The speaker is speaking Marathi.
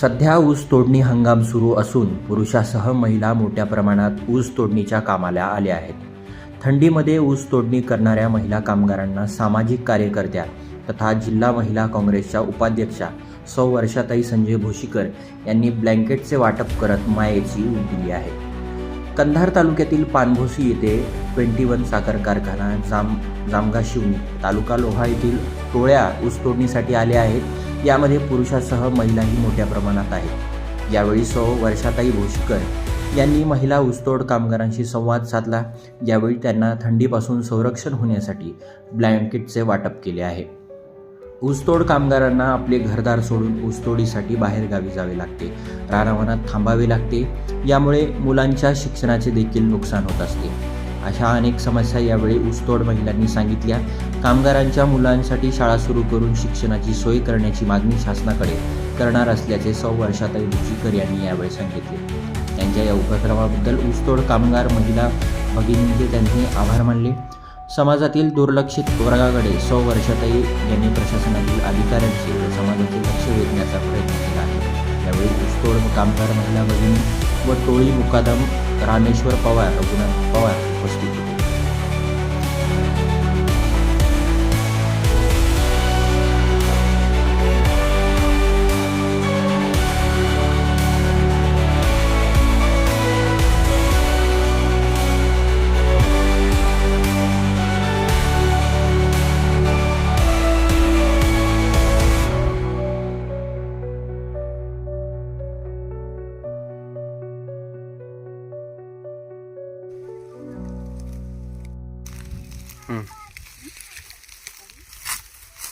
सध्या ऊस तोडणी हंगाम सुरू असून पुरुषासह महिला मोठ्या प्रमाणात ऊस तोडणीच्या कामाला आल्या आहेत. थंडीमध्ये ऊस तोडणी करणाऱ्या महिला कामगारांना सामाजिक कार्यकर्त्या तथा जिल्हा महिला काँग्रेसच्या उपाध्यक्षा सौ वर्षाताई संजय भोशीकर यांनी ब्लँकेटचे वाटप करत मायेची ऊब दिली आहे. कंधार तालुक्यातील पानभोसी येथे ट्वेंटी वन साखर कारखाना जाम जामगाशिवणी तालुका लोहा येथील टोळ्या ऊस तोडणीसाठी आल्या आहेत. यामध्ये पुरुषासह महिलाही मोठ्या प्रमाणात आहेत. यावेळी सौ वर्षाताई भोशीकर यांनी महिला ऊसतोड कामगारांशी संवाद साधला. यावेळी त्यांना थंडीपासून संरक्षण होण्यासाठी ब्लँकेटचे वाटप केले आहे. ऊसतोड कामगारांना आपले घरदार सोडून ऊसतोडीसाठी बाहेरगावी जावे लागते. रानावनात थांबावे लागते. यामुळे मुलांच्या शिक्षणाचे देखील नुकसान होत असते. अशा अनेक समस्या यावेळी ऊसतोड महिलांनी सांगितल्या. कामगारांच्या मुलांसाठी शाळा सुरू करून शिक्षणाची सोय करण्याची मागणी शासनाकडे करणार असल्याचे सौ वर्षाताई भुजीकर यांनी यावेळी सांगितले. त्यांच्या या उपक्रमाबद्दल ऊसतोड कामगार महिला भगिनींचे त्यांनी आभार मानले. समाजातील दुर्लक्षित वर्गाकडे सौ वर्षाताई यांनी प्रशासनातील अधिकाऱ्यांशी व समाजाचे लक्ष वेधण्याचा प्रयत्न केला आहे. यावेळी ऊसतोड कामगार महिला भगिनी व टोळी मुकादम रामेश्वर पवार रघुनाथ पवार उपस्थित होते. Hmm.